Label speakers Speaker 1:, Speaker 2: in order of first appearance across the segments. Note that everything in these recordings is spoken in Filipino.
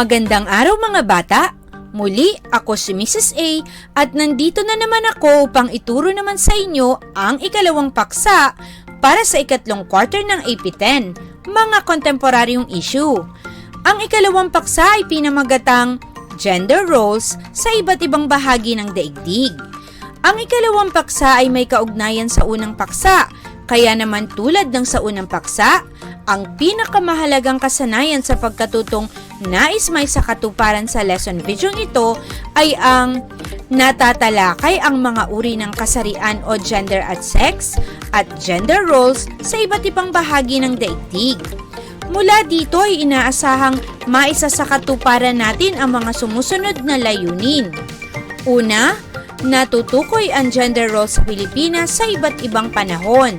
Speaker 1: Magandang araw mga bata! Muli, ako si Mrs. A at nandito na naman ako upang ituro naman sa inyo ang ikalawang paksa para sa ikatlong quarter ng AP10, mga kontemporaryong issue. Ang ikalawang paksa ay pinamagatang Gender Roles sa iba't ibang bahagi ng daigdig. Ang ikalawang paksa ay may kaugnayan sa unang paksa, kaya naman tulad ng sa unang paksa, ang pinakamahalagang kasanayan sa pagkatutong nais may sa katuparan sa lesson video ito ay ang natatalakay ang mga uri ng kasarian o gender at sex at gender roles sa iba't ibang bahagi ng daigdig. Mula dito ay inaasahang maisa sa katuparan natin ang mga sumusunod na layunin. Una, natutukoy ang gender roles sa Pilipinas sa iba't ibang panahon.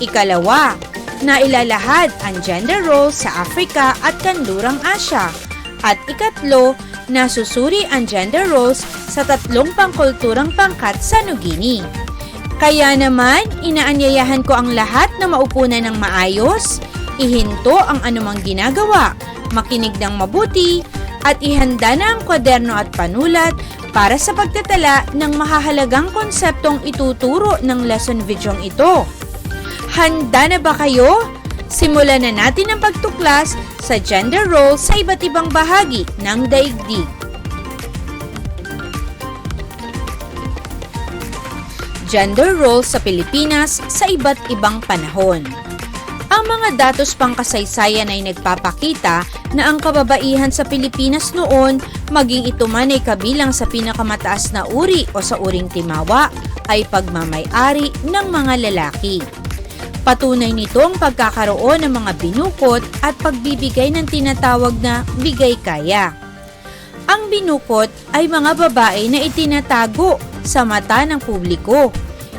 Speaker 1: Ikalawa, nailalahad ang gender roles sa Africa at Kanlurang Asya. At ikatlo, nasusuri ang gender roles sa tatlong pangkulturang pangkat sa Nugini. Kaya naman, inaanyayahan ko ang lahat na maupo na ng maayos, ihinto ang anumang ginagawa, makinig ng mabuti, at ihanda na ang kwaderno at panulat para sa pagtatala ng mahahalagang konseptong ituturo ng lesson video ito. Handa na ba kayo? Simulan na natin ang pagtuklas sa gender roles sa iba't ibang bahagi ng daigdig. Gender roles sa Pilipinas sa iba't ibang panahon. Ang mga datos pangkasaysayan ay nagpapakita na ang kababaihan sa Pilipinas noon, maging ito man ay kabilang sa pinakamataas na uri o sa uring timawa, ay pagmamay-ari ng mga lalaki. Patunay nito ang pagkakaroon ng mga binukot at pagbibigay ng tinatawag na bigay kaya. Ang binukot ay mga babae na itinatago sa mata ng publiko.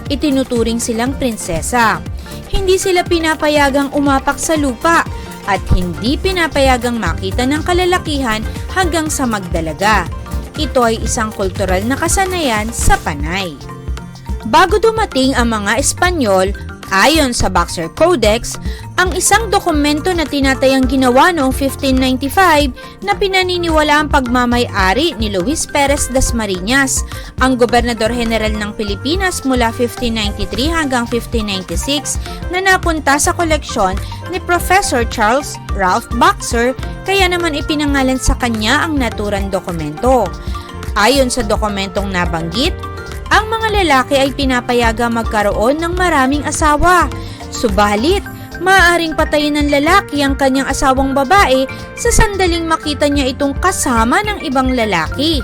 Speaker 1: Itinuturing silang prinsesa. Hindi sila pinapayagang umapak sa lupa at hindi pinapayagang makita ng kalalakihan hanggang sa magdalaga. Ito ay isang kultural na kasanayan sa Panay. Bago dumating ang mga Espanyol, ayon sa Boxer Codex, ang isang dokumento na tinatayang ginawa noong 1595 na pinaniniwala ang pagmamay-ari ni Luis Perez Dasmariñas, ang gobernador general ng Pilipinas mula 1593 hanggang 1596 na napunta sa koleksyon ni Professor Charles Ralph Boxer kaya naman ipinangalan sa kanya ang naturang dokumento. Ayon sa dokumentong nabanggit, ang mga lalaki ay pinapayaga magkaroon ng maraming asawa. Subalit, maaaring patayin ng lalaki ang kanyang asawang babae sa sandaling makita niya itong kasama ng ibang lalaki.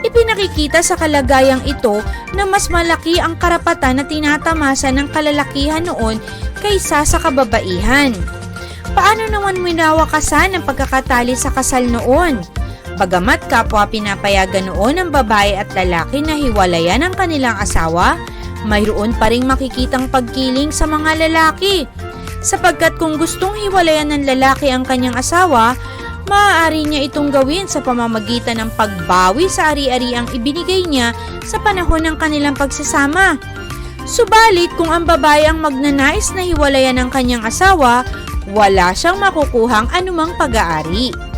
Speaker 1: Ipinakikita sa kalagayang ito na mas malaki ang karapatan na tinatamasa ng kalalakihan noon kaysa sa kababaihan. Paano naman minawakasan ang pagkakatali sa kasal noon? Bagamat kapwa pinapayagan noon ng babae at lalaki na hiwalayan ang kanilang asawa, mayroon pa ring makikitang pagkiling sa mga lalaki. Sapagkat kung gustong hiwalayan ng lalaki ang kanyang asawa, maaari niya itong gawin sa pamamagitan ng pagbawi sa ari-ari ang ibinigay niya sa panahon ng kanilang pagsasama. Subalit kung ang babae ang magnanais na hiwalayan ng kanyang asawa, wala siyang makukuhang anumang pag-aari.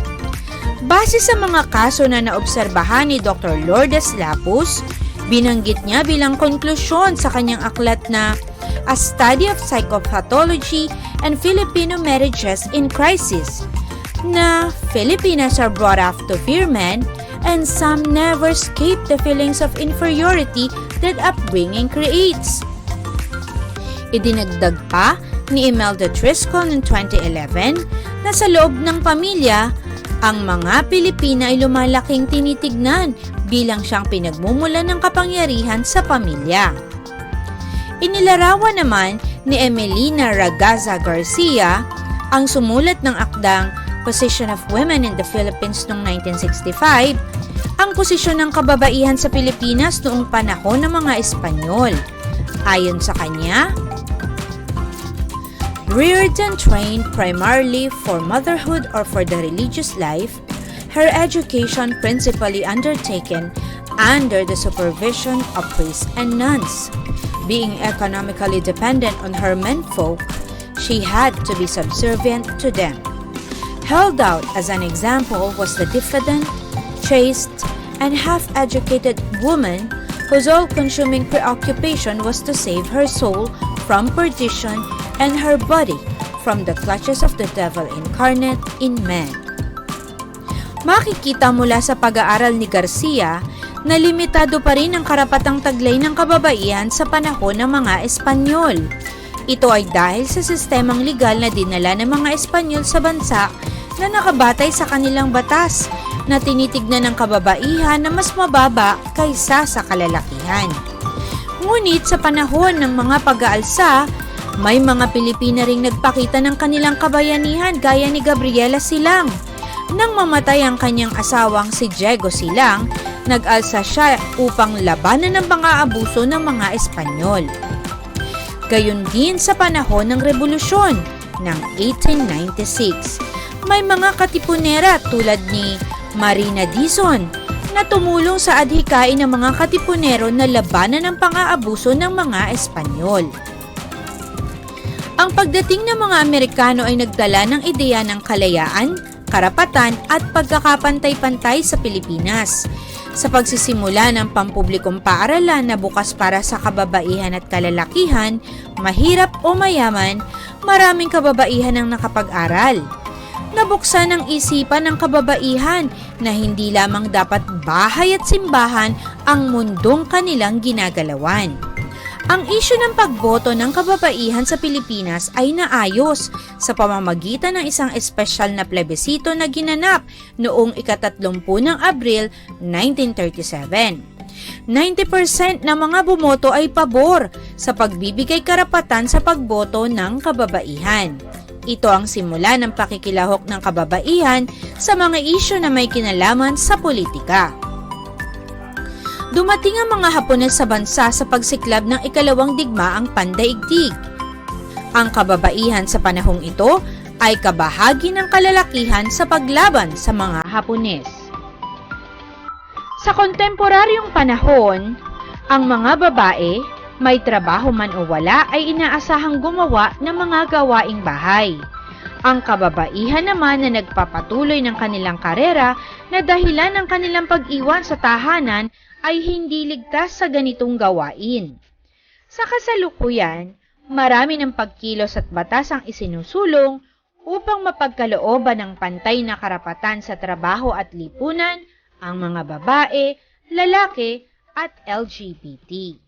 Speaker 1: Base sa mga kaso na naobserbahan ni Dr. Lourdes Lapus, binanggit niya bilang konklusyon sa kanyang aklat na A Study of Psychopathology and Filipino Marriages in Crisis na Filipinas are brought up to fear men and some never escape the feelings of inferiority that upbringing creates. Idinagdag pa ni Imelda Driscoll noong 2011 na sa loob ng pamilya, ang mga Pilipina ay lumalaking tinitignan bilang siyang pinagmumula ng kapangyarihan sa pamilya. Inilarawan naman ni Emelina Ragaza Garcia ang sumulat ng akdang Position of Women in the Philippines noong 1965, ang posisyon ng kababaihan sa Pilipinas noong panahon ng mga Espanyol. Ayon sa kanya, Reared and trained primarily for motherhood or for the religious life, her education principally undertaken under the supervision of priests and nuns. Being economically dependent on her menfolk, she had to be subservient to them. Held out as an example was the diffident, chaste, and half-educated woman whose all-consuming preoccupation was to save her soul from perdition and her body from the clutches of the devil incarnate in man. Makikita mula sa pag-aaral ni Garcia na limitado pa rin ang karapatang taglay ng kababaihan sa panahon ng mga Espanyol. Ito ay dahil sa sistemang legal na dinala ng mga Espanyol sa bansa na nakabatay sa kanilang batas na tinitignan ng kababaihan na mas mababa kaysa sa kalalakihan. Ngunit sa panahon ng mga pag-aalsa, may mga Pilipina ring nagpakita ng kanilang kabayanihan gaya ni Gabriela Silang. Nang mamatay ang kanyang asawang si Diego Silang, nag-alsa siya upang labanan ang pang-aabuso ng mga Espanyol. Gayon din sa panahon ng Revolusyon ng 1896, may mga katipunera tulad ni Marina Dizon na tumulong sa adhikain ng mga katipunero na labanan ang pang-aabuso ng mga Espanyol. Ang pagdating ng mga Amerikano ay nagdala ng ideya ng kalayaan, karapatan at pagkakapantay-pantay sa Pilipinas. Sa pagsisimula ng pampublikong paaralan na bukas para sa kababaihan at kalalakihan, mahirap o mayaman, maraming kababaihan ang nakapag-aral. Nabuksan ang isipan ng kababaihan na hindi lamang dapat bahay at simbahan ang mundong kanilang ginagalawan. Ang isyu ng pagboto ng kababaihan sa Pilipinas ay naayos sa pamamagitan ng isang espesyal na plebisito na ginanap noong ikatatlumpu ng Abril 1937. 90% ng mga bumoto ay pabor sa pagbibigay karapatan sa pagboto ng kababaihan. Ito ang simula ng pakikilahok ng kababaihan sa mga isyu na may kinalaman sa politika. Dumating ang mga Hapones sa bansa sa pagsiklab ng ikalawang digmaang pandaigdig. Ang kababaihan sa panahong ito ay kabahagi ng kalalakihan sa paglaban sa mga Hapones. Sa kontemporaryong panahon, ang mga babae, may trabaho man o wala, ay inaasahang gumawa ng mga gawaing bahay. Ang kababaihan naman na nagpapatuloy ng kanilang karera na dahilan ng kanilang pag-iwan sa tahanan ay hindi ligtas sa ganitong gawain. Sa kasalukuyan, marami ng pagkilos at batas ang isinusulong upang mapagkalooban ng pantay na karapatan sa trabaho at lipunan ang mga babae, lalaki at LGBT.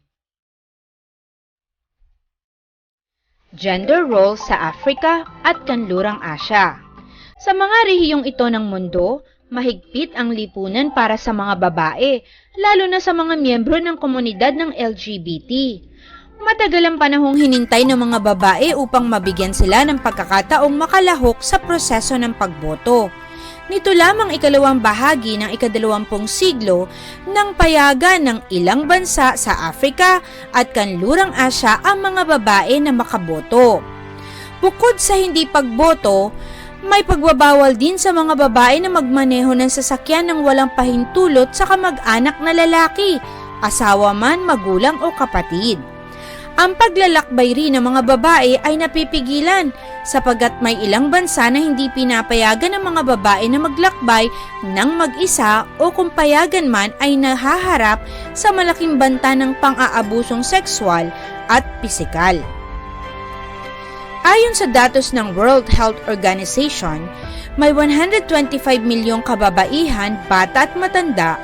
Speaker 1: Gender roles sa Africa at Kanlurang Asya Sa mga rehiyong ito ng mundo, mahigpit ang lipunan para sa mga babae, lalo na sa mga miyembro ng komunidad ng LGBT. Matagal ang panahong hinintay ng mga babae upang mabigyan sila ng pagkakataong makalahok sa proseso ng pagboto. Nito lamang ikalawang bahagi ng ikadalawampung siglo nang payagan ng ilang bansa sa Afrika at kanlurang Asya ang mga babae na makaboto. Bukod sa hindi pagboto, may pagbabawal din sa mga babae na magmaneho ng sasakyan ng walang pahintulot sa kamag-anak na lalaki, asawa man, magulang o kapatid. Ang paglalakbay rin ng mga babae ay napipigilan sapagat may ilang bansa na hindi pinapayagan ng mga babae na maglakbay ng mag-isa o kung payagan man ay nahaharap sa malaking banta ng pang-aabusong sexual at pisikal. Ayon sa datos ng World Health Organization, may 125 milyong kababaihan, bata at matanda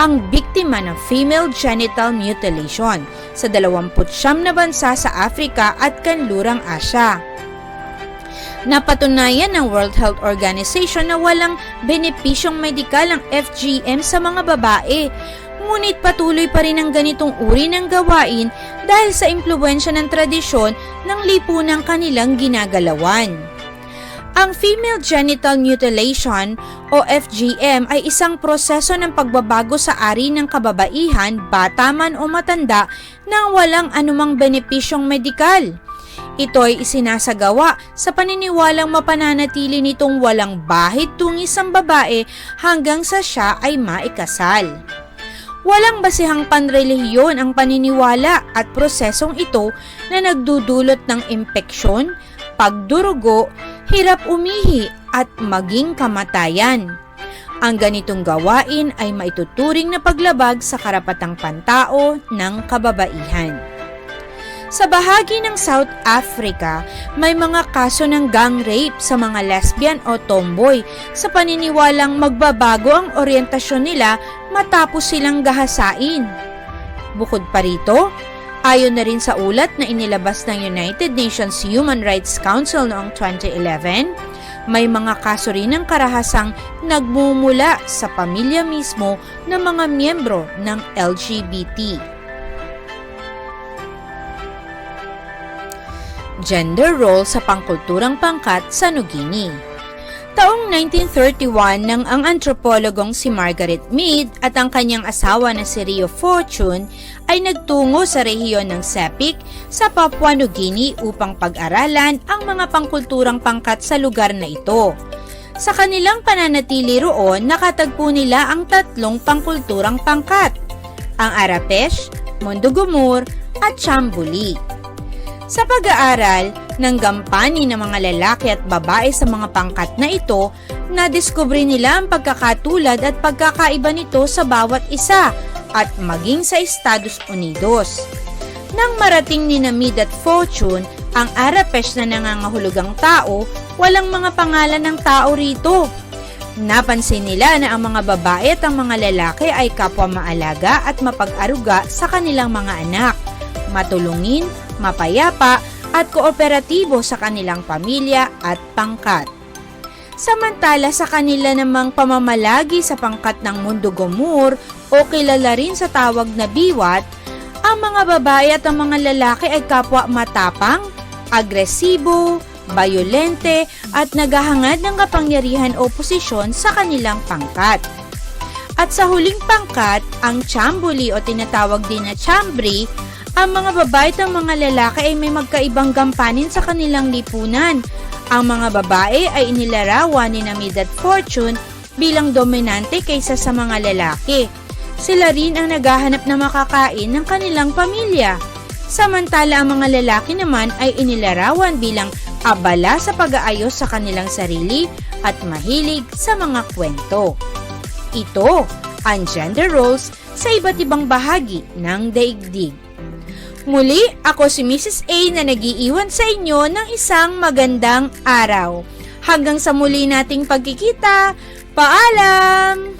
Speaker 1: ang biktima ng female genital mutilation sa 29 na bansa sa Afrika at kanlurang Asya. Napatunayan ng World Health Organization na walang benepisyong medikal ang FGM sa mga babae, ngunit patuloy pa rin ang ganitong uri ng gawain dahil sa impluensya ng tradisyon ng lipunang kanilang ginagalawan. Ang female genital mutilation o FGM ay isang proseso ng pagbabago sa ari ng kababaihan, bata man o matanda nang walang anumang benepisyong medikal. Ito ay isinasagawa sa paniniwalang mapananatili nitong walang bahid tungis ang babae hanggang sa siya ay maikasal. Walang basihang panrelihiyon ang paniniwala at prosesong ito na nagdudulot ng impeksyon, pagdurugo, hirap umihi at maging kamatayan. Ang ganitong gawain ay maituturing na paglabag sa karapatang pantao ng kababaihan. Sa bahagi ng South Africa, may mga kaso ng gang rape sa mga lesbian o tomboy sa paniniwalang magbabago ang oryentasyon nila matapos silang gahasain. Bukod pa rito, ayon na rin sa ulat na inilabas ng United Nations Human Rights Council noong 2011, may mga kaso rin ng karahasang nagmumula sa pamilya mismo ng mga miyembro ng LGBT. Gender role sa pangkulturang pangkat sa Nugini. Taong 1931 nang ang antropologong si Margaret Mead at ang kanyang asawa na si Rio Fortune ay nagtungo sa rehiyon ng Sepik sa Papua New Guinea upang pag-aralan ang mga pangkulturang pangkat sa lugar na ito. Sa kanilang pananatili roon, nakatagpo nila ang tatlong pangkulturang pangkat, ang Arapesh, Mondogomor at Chambuli. Sa pag-aaral ng gampani ng mga lalaki at babae sa mga pangkat na ito, nadiskubre nila ang pagkakatulad at pagkakaiba nito sa bawat isa at maging sa Estados Unidos. Nang marating ni Namid at Fortune ang Arapesh na nangangahulugang tao, walang mga pangalan ng tao rito. Napansin nila na ang mga babae at ang mga lalaki ay kapwa maalaga at mapag-aruga sa kanilang mga anak, matulungin, mapayapa at kooperatibo sa kanilang pamilya at pangkat. Samantala sa kanila namang pamamalagi sa pangkat ng mundo gumur o kilala rin sa tawag na biwat, ang mga babae at ang mga lalaki ay kapwa matapang, agresibo, bayolente at naghahangad ng kapangyarihan o posisyon sa kanilang pangkat. At sa huling pangkat, ang chambuli o tinatawag din na chambri, ang mga babae at ang mga lalaki ay may magkaibang gampanin sa kanilang lipunan. Ang mga babae ay inilarawan ni Namid Fortune bilang dominante kaysa sa mga lalaki. Sila rin ang naghahanap na makakain ng kanilang pamilya. Samantala ang mga lalaki naman ay inilarawan bilang abala sa pag-aayos sa kanilang sarili at mahilig sa mga kwento. Ito ang gender roles sa iba't ibang bahagi ng daigdig. Muli, ako si Mrs. A na nagiiwan sa inyo ng isang magandang araw. Hanggang sa muli nating pagkikita, paalam!